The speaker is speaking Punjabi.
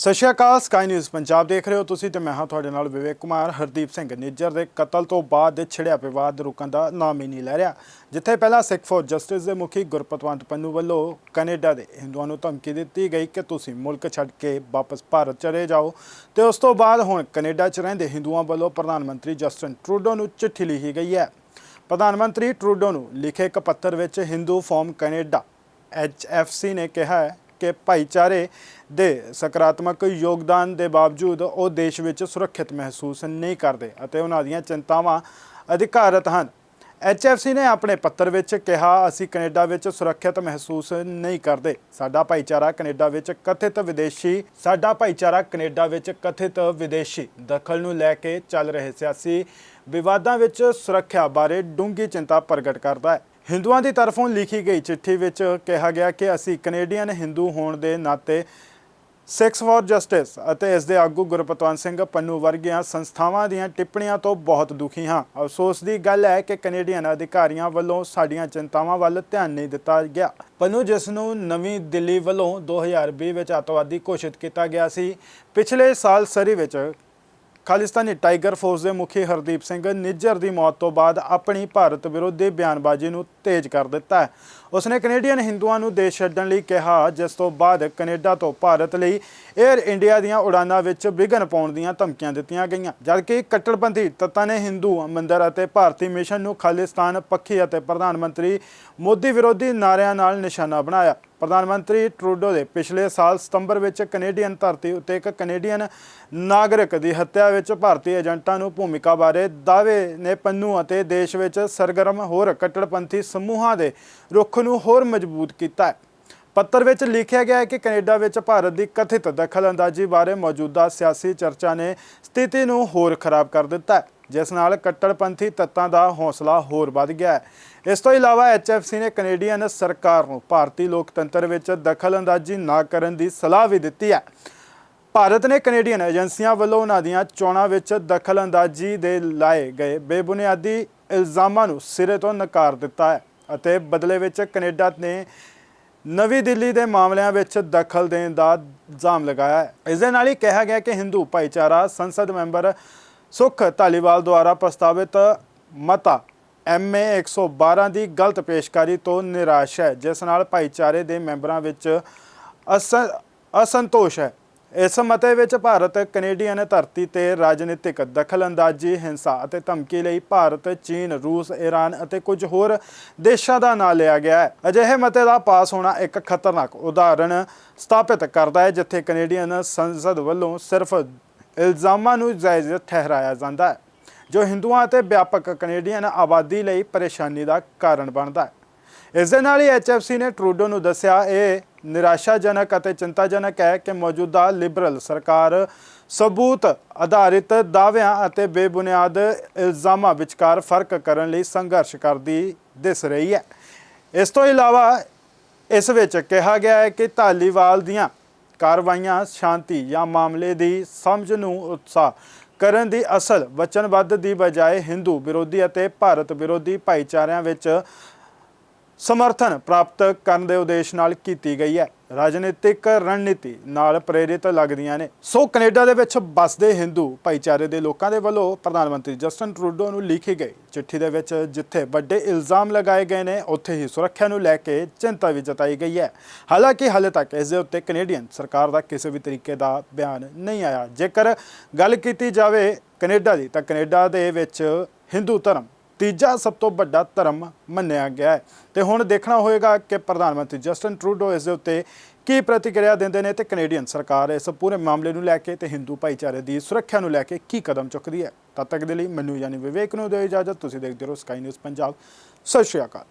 ਸਤਿ ਸ਼੍ਰੀ ਅਕਾਲ ਸਕਾਈ ਨਿਊਜ਼ ਪੰਜਾਬ ਦੇਖ ਰਹੇ ਹੋ ਤੁਸੀਂ ਤੇ ਮੈਂ ਹਾਂ ਤੁਹਾਡੇ ਨਾਲ ਵਿਵੇਕ ਕੁਮਾਰ। ਹਰਦੀਪ ਸਿੰਘ ਨਿੱਜਰ ਦੇ ਕਤਲ ਤੋਂ ਬਾਅਦ ਛਿੜਿਆ ਵਿਵਾਦ ਰੁਕਣ ਦਾ ਨਾਮ ਹੀ ਨਹੀਂ ਲੈ ਰਿਹਾ, ਜਿੱਥੇ ਪਹਿਲਾਂ ਸਿੱਖ ਫੋਰ ਜਸਟਿਸ ਦੇ ਮੁਖੀ ਗੁਰਪਤਵੰਤ ਪੰਨੂ ਵੱਲੋਂ ਕੈਨੇਡਾ ਦੇ ਹਿੰਦੂਆਂ ਨੂੰ ਧਮਕੀ ਦਿੱਤੀ ਗਈ ਕਿ ਤੁਸੀਂ ਮੁਲਕ ਛੱਡ ਕੇ ਵਾਪਸ ਭਾਰਤ ਚਲੇ ਜਾਓ ਤੇ ਉਸ ਤੋਂ ਬਾਅਦ ਹੁਣ ਕੈਨੇਡਾ 'ਚ ਰਹਿੰਦੇ ਹਿੰਦੂਆਂ ਵੱਲੋਂ ਪ੍ਰਧਾਨ ਮੰਤਰੀ ਜਸਟਿਨ ਟਰੂਡੋ ਨੂੰ ਚਿੱਠੀ ਲਿਖੀ ਗਈ ਹੈ। ਪ੍ਰਧਾਨ ਮੰਤਰੀ ਟਰੂਡੋ ਨੂੰ ਲਿਖੇ ਇੱਕ ਪੱਤਰ ਵਿੱਚ ਹਿੰਦੂ ਫੋਰਮ ਕੈਨੇਡਾ ਐਚਐਫਸੀ ਨੇ ਕਿਹਾ ਹੈ ਕਿ ਭਾਈਚਾਰੇ ਦੇ ਸਕਾਰਾਤਮਕ ਯੋਗਦਾਨ ਦੇ ਬਾਵਜੂਦ ਉਹ ਦੇਸ਼ ਵਿੱਚ ਸੁਰੱਖਿਅਤ ਮਹਿਸੂਸ ਨਹੀਂ ਕਰਦੇ ਅਤੇ ਉਹਨਾਂ ਦੀਆਂ ਚਿੰਤਾਵਾਂ ਅਧਿਕਾਰਤ ਹਨ। ਐਚਐਫਸੀ ਨੇ ਆਪਣੇ ਪੱਤਰ ਵਿੱਚ ਕਿਹਾ, ਅਸੀਂ ਕੈਨੇਡਾ ਵਿੱਚ ਸੁਰੱਖਿਅਤ ਮਹਿਸੂਸ ਨਹੀਂ ਕਰਦੇ। ਸਾਡਾ ਭਾਈਚਾਰਾ ਕੈਨੇਡਾ ਵਿੱਚ ਕਥਿਤ ਵਿਦੇਸ਼ੀ, ਸਾਡਾ ਭਾਈਚਾਰਾ ਕੈਨੇਡਾ ਵਿੱਚ ਕਥਿਤ ਵਿਦੇਸ਼ੀ। ਦਖਲ ਨੂੰ ਲੈ ਕੇ ਚੱਲ ਰਹੇ ਸਿਆਸੀ ਵਿਵਾਦਾਂ ਵਿੱਚ ਸੁਰੱਖਿਆ ਬਾਰੇ ਡੂੰਘੀ ਚਿੰਤਾ ਪ੍ਰਗਟ ਕਰਦਾ ਹੈ। ਹਿੰਦੂਆਂ ਦੀ ਤਰਫੋਂ ਲਿਖੀ ਗਈ ਚਿੱਠੀ ਵਿੱਚ ਕਿਹਾ ਗਿਆ ਕਿ ਅਸੀਂ ਕੈਨੇਡੀਅਨ ਹਿੰਦੂ ਹੋਣ ਦੇ ਨਾਤੇ ਸਿਕਸ ਫॉर ਜਸਟਿਸ ਅਤੇ ਇਸ ਦੇ ਆਗੂ ਗੁਰਪਤਵੰਤ ਸਿੰਘ ਪੰਨੂ ਵਰਗੀਆਂ ਸੰਸਥਾਵਾਂ ਦੀਆਂ ਟਿੱਪਣੀਆਂ ਤੋਂ ਬਹੁਤ ਦੁਖੀ ਹਾਂ। ਅਫਸੋਸ ਦੀ ਗੱਲ ਹੈ ਕਿ ਕੈਨੇਡੀਅਨ ਅਧਿਕਾਰੀਆਂ ਵੱਲੋਂ ਸਾਡੀਆਂ ਚਿੰਤਾਵਾਂ ਵੱਲ ਧਿਆਨ ਨਹੀਂ ਦਿੱਤਾ ਗਿਆ। ਪੰਨੂ, ਜਿਸ ਨੂੰ ਨਵੀਂ ਦਿੱਲੀ ਵੱਲੋਂ 2020 ਵਿੱਚ ਅੱਤਵਾਦੀ ਘੋਸ਼ਿਤ ਕੀਤਾ ਗਿਆ ਸੀ, ਪਿਛਲੇ ਸਾਲ ਸਰੀ ਵਿੱਚ ਖਾਲਿਸਤਾਨੀ ਟਾਈਗਰ ਫੋਰਸ ਦੇ ਮੁਖੀ ਹਰਦੀਪ ਸਿੰਘ ਨਿੱਜਰ ਦੀ ਮੌਤ ਤੋਂ ਬਾਅਦ ਆਪਣੀ ਭਾਰਤ ਵਿਰੋਧੀ ਬਿਆਨਬਾਜ਼ੀ ਨੂੰ ਤੇਜ਼ ਕਰ ਦਿੱਤਾ ਹੈ। ਉਸਨੇ ਕੈਨੇਡੀਅਨ ਹਿੰਦੂਆਂ ਨੂੰ ਦੇਸ਼ ਛੱਡਣ ਲਈ ਕਿਹਾ, ਜਿਸ ਤੋਂ ਬਾਅਦ ਕੈਨੇਡਾ ਤੋਂ ਭਾਰਤ ਲਈ 에ਅਰ ਇੰਡੀਆ ਦੀਆਂ ਉਡਾਨਾਂ ਵਿੱਚ ਵਿਘਨ ਪਾਉਣ ਦੀਆਂ ਧਮਕੀਆਂ ਦਿੱਤੀਆਂ ਗਈਆਂ। ਜਦਕਿ ਕੱਟੜਪੰਥੀ ਤੱਤਾਂ ਨੇ ਹਿੰਦੂ ਮੰਦਰ ਅਤੇ ਭਾਰਤੀ ਮਿਸ਼ਨ ਨੂੰ ਖਾਲਿਸਤਾਨ ਪੱਖੀ ਅਤੇ ਪ੍ਰਧਾਨ ਮੰਤਰੀ ਮੋਦੀ ਵਿਰੋਧੀ ਨਾਰਿਆਂ ਨਾਲ ਨਿਸ਼ਾਨਾ ਬਣਾਇਆ। ਪ੍ਰਧਾਨ ਮੰਤਰੀ ਟਰੂਡੋ ਦੇ ਪਿਛਲੇ ਸਾਲ ਸਤੰਬਰ ਵਿੱਚ ਕੈਨੇਡੀਅਨ ਧਰਤੀ ਉੱਤੇ ਇੱਕ ਕੈਨੇਡੀਅਨ ਨਾਗਰਿਕ ਦੀ ਹੱਤਿਆ ਵਿੱਚ ਭਾਰਤੀ ਏਜੰਟਾਂ ਨੂੰ ਭੂਮਿਕਾ ਬਾਰੇ ਦਾਅਵੇ ਨੇ ਪੰਨੂ ਅਤੇ ਦੇਸ਼ ਵਿੱਚ ਸਰਗਰਮ ਹੋਰ ਕੱਟੜਪੰਥੀ ਸਮੂਹਾਂ ਦੇ ਰੁਖ ਨੂੰ ਹੋਰ ਮਜ਼ਬੂਤ ਕੀਤਾ ਹੈ। ਪੱਤਰ ਵਿੱਚ ਲਿਖਿਆ ਗਿਆ ਹੈ ਕਿ ਕੈਨੇਡਾ ਵਿੱਚ ਭਾਰਤ ਦੀ ਕਥਿਤ ਦਖਲਅੰਦਾਜ਼ੀ ਬਾਰੇ ਮੌਜੂਦਾ ਸਿਆਸੀ ਚਰਚਾ ਨੇ ਸਥਿਤੀ ਨੂੰ ਹੋਰ ਖਰਾਬ ਕਰ ਦਿੱਤਾ ਹੈ। ਜਿਸ ਨਾਲ ਕੱਟੜਪੰਥੀ ਤੱਤਾਂ ਦਾ ਹੌਸਲਾ ਹੋਰ ਵੱਧ ਗਿਆ ਹੈ। ਇਸ ਤੋਂ ਇਲਾਵਾ ਐਚਐਫਸੀ ਨੇ ਕੈਨੇਡੀਅਨ ਸਰਕਾਰ ਨੂੰ ਭਾਰਤੀ ਲੋਕਤੰਤਰ ਵਿੱਚ ਦਖਲਅੰਦਾਜ਼ੀ ਨਾ ਕਰਨ ਦੀ ਸਲਾਹ ਵੀ ਦਿੱਤੀ ਹੈ। ਭਾਰਤ ਨੇ ਕੈਨੇਡੀਅਨ ਏਜੰਸੀਆਂ ਵੱਲੋਂ ਉਹਨਾਂ ਦੀਆਂ ਚੋਣਾਂ ਵਿੱਚ ਦਖਲਅੰਦਾਜ਼ੀ ਦੇ ਲਾਏ ਗਏ ਬੇਬੁਨਿਆਦੀ ਇਲਜ਼ਾਮਾਂ ਨੂੰ ਸਿਰੇ ਤੋਂ ਨਕਾਰ ਦਿੱਤਾ ਹੈ ਅਤੇ ਬਦਲੇ ਵਿੱਚ ਕੈਨੇਡਾ ਨੇ ਨਵੀਂ ਦਿੱਲੀ ਦੇ ਮਾਮਲਿਆਂ ਵਿੱਚ ਦਖਲ ਦੇਣ ਦਾ ਇਲਜ਼ਾਮ ਲਗਾਇਆ ਹੈ। ਇਸ ਦੇ ਨਾਲ ਹੀ ਕਿਹਾ ਗਿਆ ਕਿ ਹਿੰਦੂ ਭਾਈਚਾਰਾ ਸੰਸਦ ਮੈਂਬਰ ਸੁਖ ਧਾਲੀਵਾਲ ਦੁਆਰਾ ਪ੍ਰਸਤਾਵਿਤ ਮਤਾ ਐਮਏ 112 ਦੀ ਗਲਤ ਪੇਸ਼ਕਾਰੀ ਤੋਂ ਨਿਰਾਸ਼ ਹੈ, ਜਿਸ ਨਾਲ ਭਾਈਚਾਰੇ ਦੇ ਮੈਂਬਰਾਂ ਵਿੱਚ ਅਸ- ਅਸੰਤੋਸ਼ ਹੈ। ਇਸ ਮਤੇ ਵਿੱਚ ਭਾਰਤ, ਕੈਨੇਡੀਅਨ ਧਰਤੀ ਤੇ ਰਾਜਨੀਤਿਕ ਦਖਲਅੰਦਾਜ਼ੀ, ਹਿੰਸਾ ਅਤੇ ਧਮਕੀ ਲਈ ਭਾਰਤ, ਚੀਨ, ਰੂਸ ਈਰਾਨ ਅਤੇ ਕੁਝ ਹੋਰ ਦੇਸ਼ਾਂ ਦਾ ਨਾਂ ਲਿਆ ਗਿਆ ਹੈ। ਅਜਿਹੇ ਮਤੇ ਦਾ ਪਾਸ ਹੋਣਾ ਇੱਕ ਖਤਰਨਾਕ ਉਦਾਹਰਣ ਸਥਾਪਿਤ ਕਰਦਾ ਹੈ, ਜਿੱਥੇ ਕੈਨੇਡੀਅਨ ਸੰਸਦ ਵੱਲੋਂ ਸਿਰਫ ਇਲਜ਼ਾਮਾਂ ਨੂੰ ਜਾਇਜ਼ ਠਹਿਰਾਇਆ ਜਾਂਦਾ ਹੈ, ਜੋ ਹਿੰਦੂਆਂ ਅਤੇ ਵਿਆਪਕ ਕੈਨੇਡੀਅਨ ਆਬਾਦੀ ਲਈ ਪਰੇਸ਼ਾਨੀ ਦਾ ਕਾਰਨ ਬਣਦਾ ਹੈ। ਇਸ ਦੇ ਨਾਲ ਹੀ ਐਚਐਫਸੀ ਨੇ ਟਰੂਡੋ ਨੂੰ ਦੱਸਿਆ, ਇਹ ਨਿਰਾਸ਼ਾਜਨਕ ਅਤੇ ਚਿੰਤਾਜਨਕ ਹੈ ਕਿ ਮੌਜੂਦਾ ਲਿਬਰਲ ਸਰਕਾਰ ਸਬੂਤ ਆਧਾਰਿਤ ਦਾਅਵਿਆਂ ਅਤੇ ਬੇਬੁਨਿਆਦ ਇਲਜ਼ਾਮਾਂ ਵਿਚਕਾਰ ਫ਼ਰਕ ਕਰਨ ਲਈ ਸੰਘਰਸ਼ ਕਰਦੀ ਦਿਸ ਰਹੀ ਹੈ। ਇਸ ਤੋਂ ਇਲਾਵਾ ਇਸ ਵਿੱਚ ਕਿਹਾ ਗਿਆ ਹੈ ਕਿ ਧਾਲੀਵਾਲ ਦੀਆਂ ਕਾਰਵਾਈਆਂ, ਸ਼ਾਂਤੀ ਜਾਂ ਮਾਮਲੇ ਦੀ ਸਮਝ ਨੂੰ ਉਤਸ਼ਾਹ ਕਰਨ ਦੀ ਅਸਲ ਵਚਨਬੱਧ ਦੀ ਬਜਾਏ ਹਿੰਦੂ ਵਿਰੋਧੀ ਅਤੇ ਭਾਰਤ ਵਿਰੋਧੀ ਭਾਈਚਾਰਿਆਂ ਵਿੱਚ ਸਮਰਥਨ ਪ੍ਰਾਪਤ ਕਰਨ ਦੇ ਉਦੇਸ਼ ਨਾਲ ਕੀਤੀ ਗਈ ਹੈ। ਰਾਜਨੀਤਿਕ ਰਣਨੀਤੀ ਨਾਲ ਪ੍ਰੇਰਿਤ ਲੱਗਦੀਆਂ ਨੇ। ਸੋ ਕੈਨੇਡਾ ਦੇ ਵਿੱਚ ਵੱਸਦੇ ਹਿੰਦੂ ਭਾਈਚਾਰੇ ਦੇ ਲੋਕਾਂ ਦੇ ਵੱਲੋਂ ਪ੍ਰਧਾਨ ਮੰਤਰੀ ਜਸਟਨ ਟਰੂਡੋ ਨੂੰ ਲਿਖੀ ਗਈ ਚਿੱਠੀ ਦੇ ਵਿੱਚ ਜਿੱਥੇ ਵੱਡੇ ਇਲਜ਼ਾਮ ਲਗਾਏ ਗਏ ਨੇ, ਉੱਥੇ ਹੀ ਸੁਰੱਖਿਆ ਨੂੰ ਲੈ ਕੇ ਚਿੰਤਾ ਵੀ ਜਤਾਈ ਗਈ ਹੈ। ਹਾਲਾਂਕਿ ਹਾਲੇ ਤੱਕ ਇਸ ਦੇ ਉੱਤੇ ਕੈਨੇਡੀਅਨ ਸਰਕਾਰ ਦਾ ਕਿਸੇ ਵੀ ਤਰੀਕੇ ਦਾ ਬਿਆਨ ਨਹੀਂ ਆਇਆ। ਜੇਕਰ ਗੱਲ ਕੀਤੀ ਜਾਵੇ ਕੈਨੇਡਾ ਦੀ, ਤਾਂ ਕੈਨੇਡਾ ਦੇ ਵਿੱਚ ਹਿੰਦੂ ਧਰਮ ਤੀਜਾ ਸਭ ਤੋਂ ਵੱਡਾ ਧਰਮ ਮੰਨਿਆ ਗਿਆ ਹੈ। ਤੇ ਹੁਣ ਦੇਖਣਾ ਹੋਏਗਾ ਕਿ ਪ੍ਰਧਾਨ ਮੰਤਰੀ ਜਸਟਨ ਟਰੂਡੋ ਇਸ ਦੇ ਉੱਤੇ ਕੀ ਪ੍ਰਤੀਕਿਰਿਆ ਦਿੰਦੇ ਨੇ ਤੇ ਕੈਨੇਡੀਅਨ ਸਰਕਾਰ ਇਸ ਪੂਰੇ ਮਾਮਲੇ ਨੂੰ ਲੈ ਕੇ ਤੇ ਹਿੰਦੂ ਭਾਈਚਾਰੇ ਦੀ ਸੁਰੱਖਿਆ ਨੂੰ ਲੈ ਕੇ ਕੀ ਕਦਮ ਚੁੱਕਦੀ ਹੈ। ਤਦ ਤੱਕ ਦੇ ਲਈ ਮੈਨੂੰ ਯਾਨੀ ਵਿਵੇਕ ਨੂੰ ਦਿਓ ਇਜਾਜ਼ਤ। ਤੁਸੀਂ ਦੇਖਦੇ ਰਹੋ ਸਕਾਈ ਨਿਊਜ਼ ਪੰਜਾਬ। ਸਤਿ ਸ਼੍ਰੀ ਅਕਾਲ।